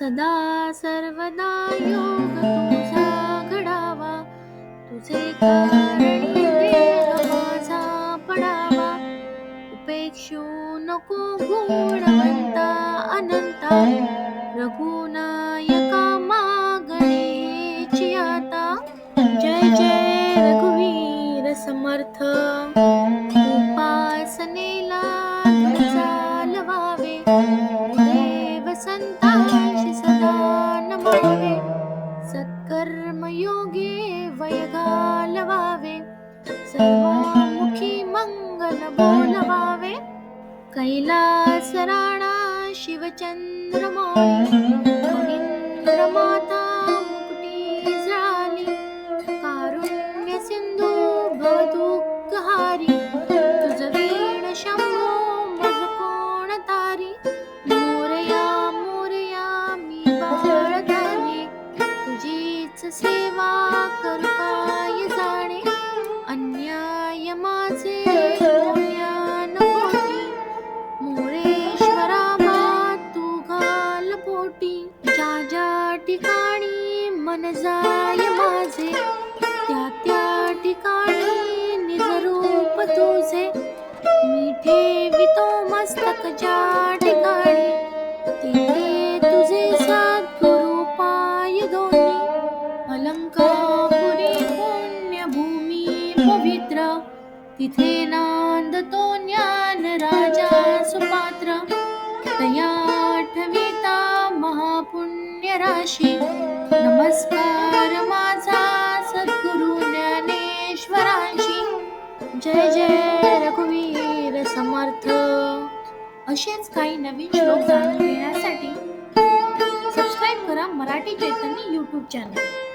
सदा सर्वदा योग तुझा घडावा. तुझे कारणी माझा पडावा. उपेक्षू नको गुणवंता अनंता. रघुनायका मागणेची आता. जय जय रघुवीर समर्थ. उपासनेला चालवावे. वय घालवावे सर्वामुखी मंगल बोलवावे. कैलास राणा शिवचंद्रमाळी मनिंद्र माता मुकुटी झाली. कारुण्य सिंधू भवदुःखहारी तुझ वीण शंभो मज कोण तारी. मोरया मोरया मी बाळगाणे तुझीच सेवा करू. ठिकाणी मन जाय माझे. त्या त्या ठिकाणी निज रूप तुझे. मी ठेवितो मस्तक ज्या ठिकाणी. तिथे तुझे सद्गुरु पाय दोन्ही. अलंकापुरी पुण्यभूमी पवित्र. तिथे नांदतो ज्ञान राजा सुपात्र. तया आठविता महापुण्य राशी. नमस्कार माझा सद्गुरु ज्ञानेश्वरांशी. जय जय रघुवीर समर्थ. असेच काही नवीन श्लोक जाणून घेण्यासाठी सबस्क्राईब करा मराठी चैतन्य यूट्यूब चॅनल